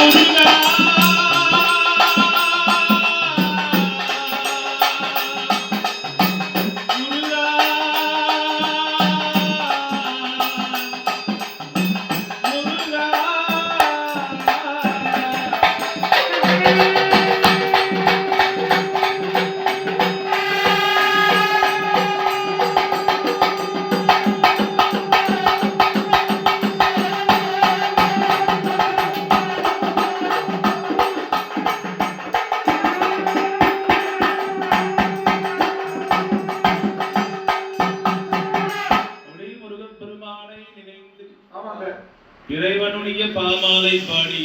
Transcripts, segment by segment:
Holy God. இறைவனுடைய பாமாலை பாடி.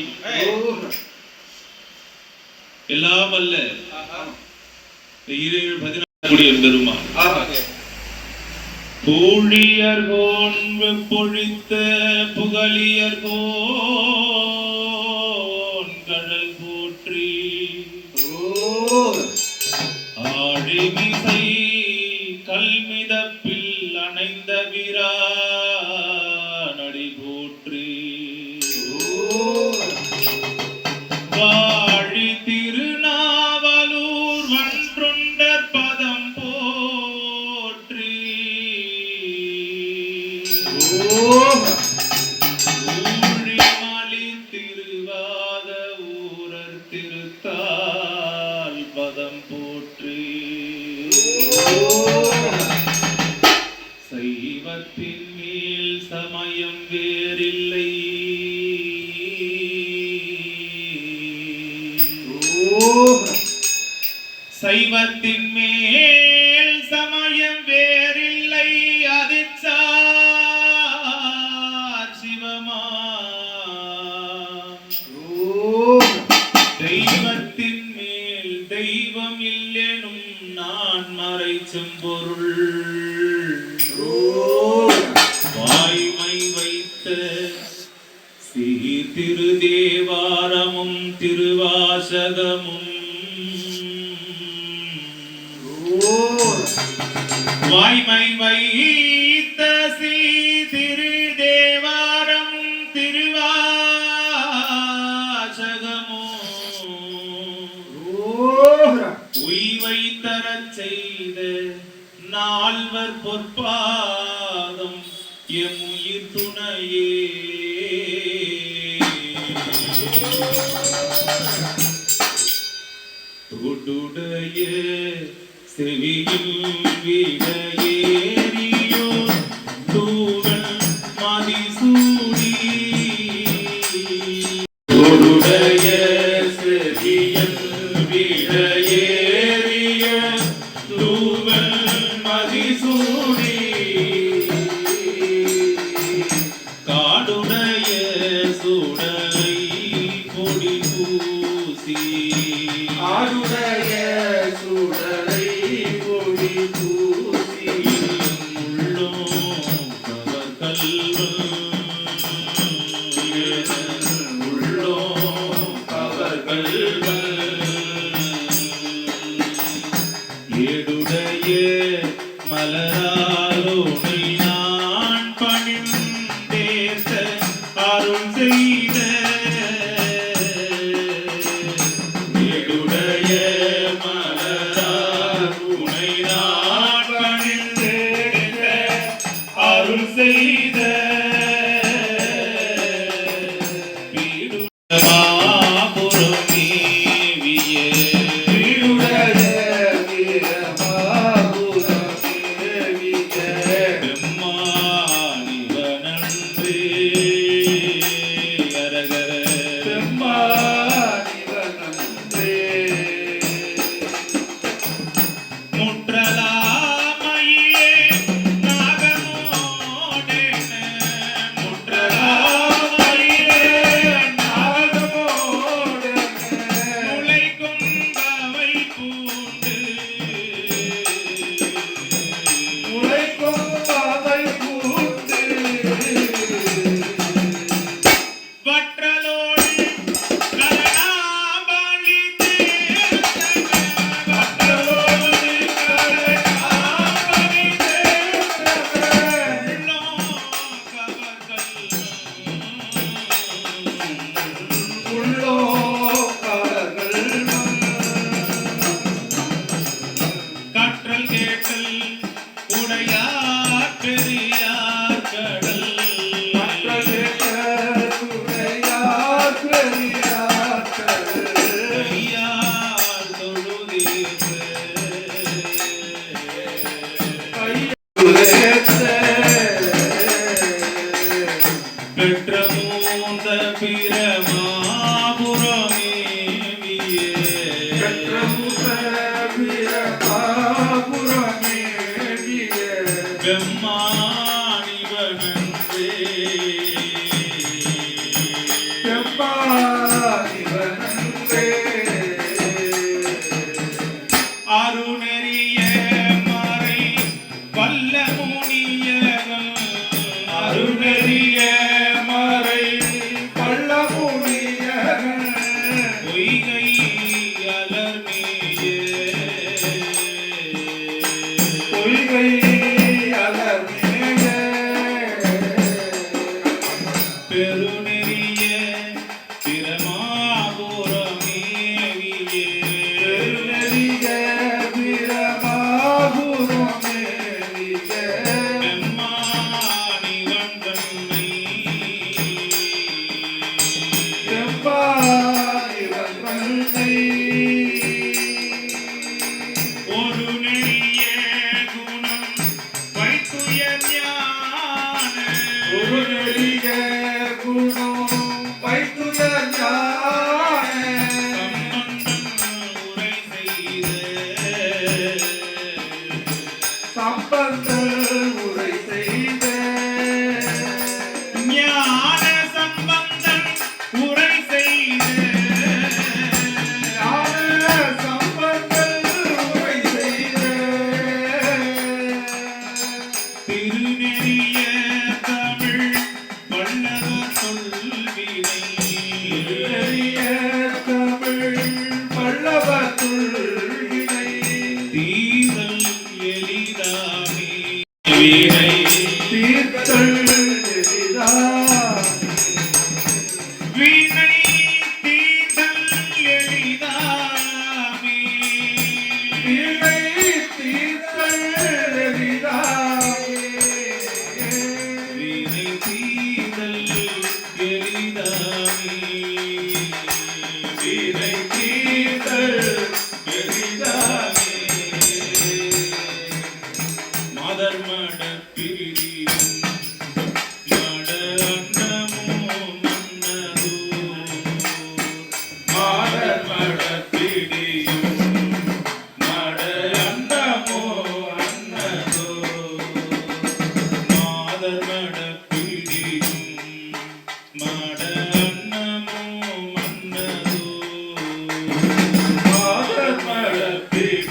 எல்லாம் அல்ல. ஈரேழு பதினாறு பெருமான் ஆமாங்க பொழித்த சைவத்தின் மேல் சமயம் வேறில்லை. சைவத்தின் மேல் சீர்திரு திருதேவாரமும் திருவாசகமும். வாய்மை வைத்த சீர்திரு திருதேவாரம் திருவாசகமோ உய்வை தரச் செய்த நால்வர் பொற்பாதம் எம் உயிர் துணையே. ഉടുടയ സ്ഥിതിയും വിന ब्रह्मा 可以，可以。குணம் வைத்துயர் ஞான சொல்வினை Hare Happy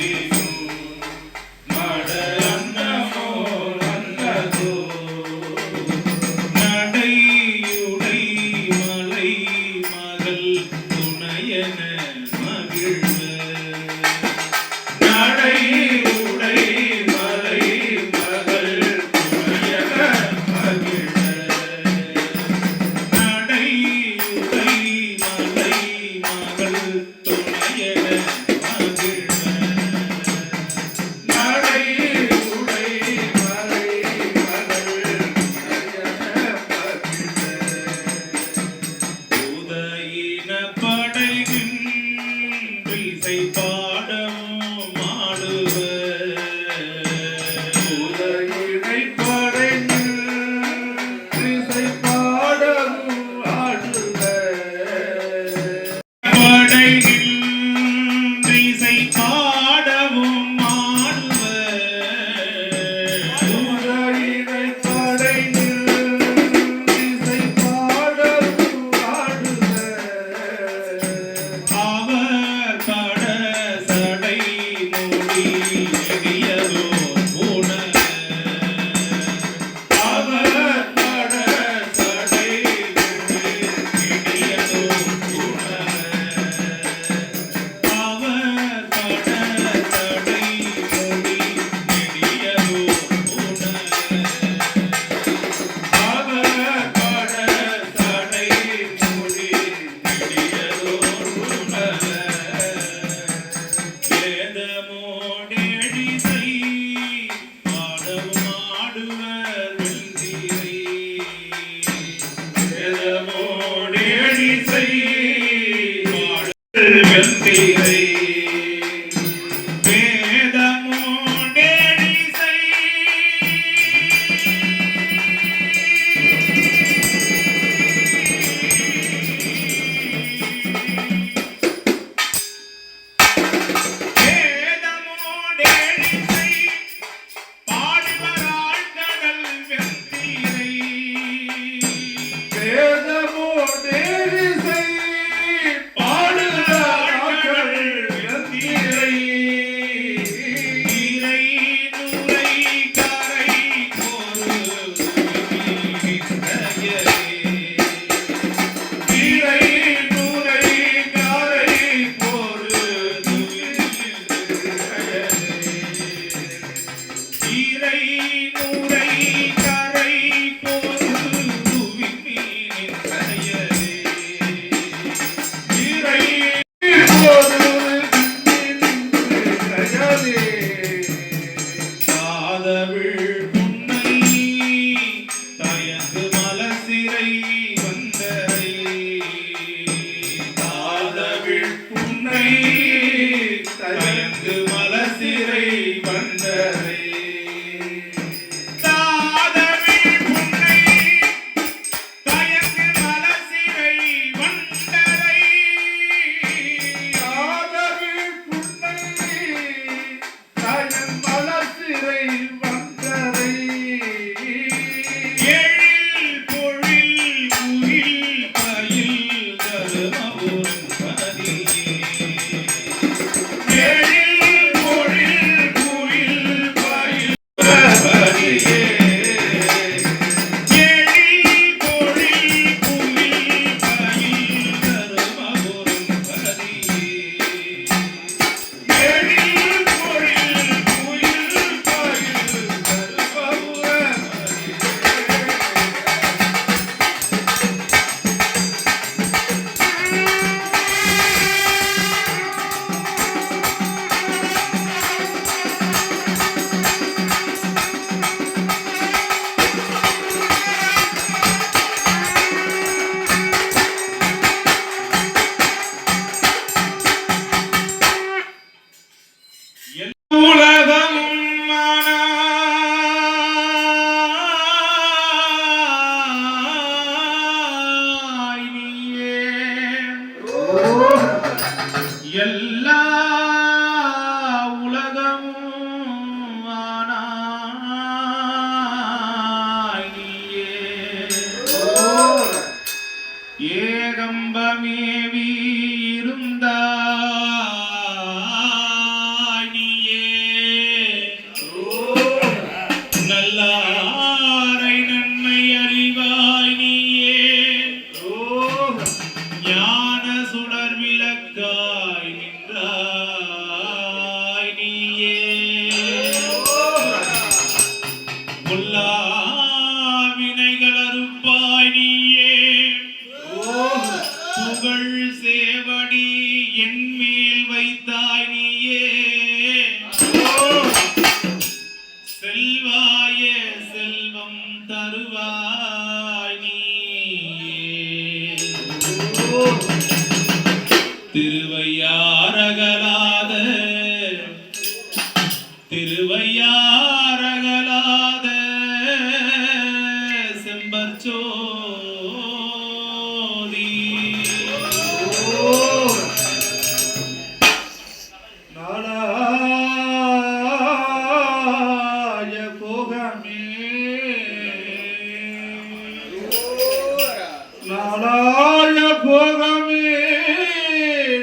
கலாய போகமே.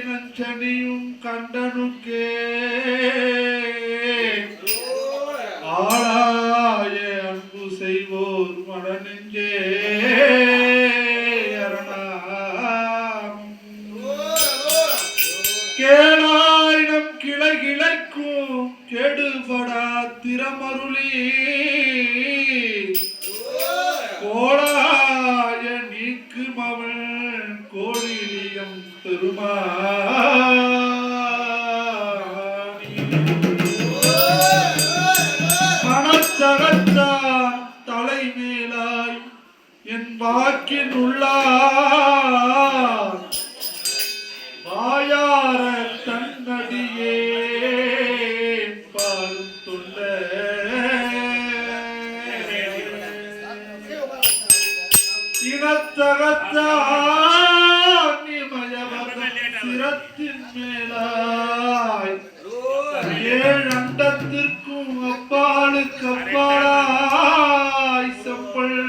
நன் சனியும் கண்டனுக்கே. கோழியம் திருமா அண்டத்தின் மேலாய். ஏழு அண்டத்திற்கும் அப்பாளுக்கு அப்பாலாய். செப்பல்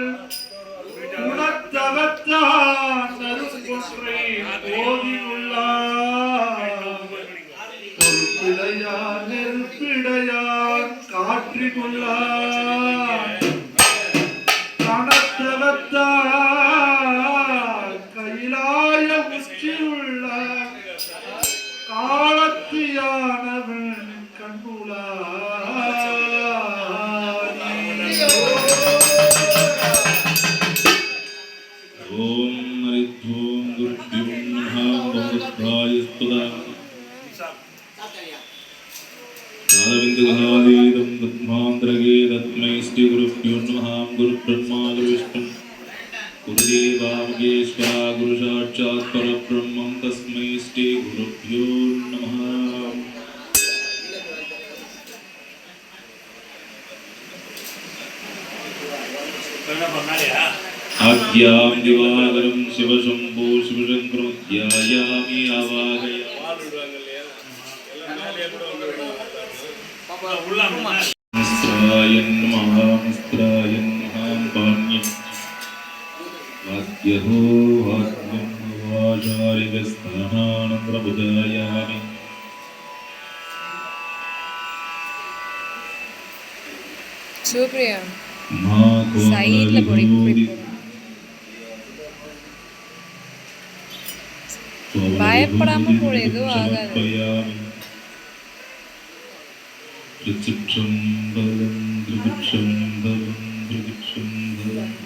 आज्ञां दिवाकरं शिवशम्भो शिवशङ्करो ध्यायामि आवाहयामिस्त्रायन् महामिस्त्रायन् महाम्बाण्यं वाद्यहो वाद्यं वाचारिकस्थानं प्रबुधायामि। सुप्रिया। சைடில் போடு இப்படி போடு பயப்படாம போடு, எதுவும் ஆகாது. திருச்சிற்றம்பலம் திருச்சிற்றம்பலம் திருச்சிற்றம்பலம்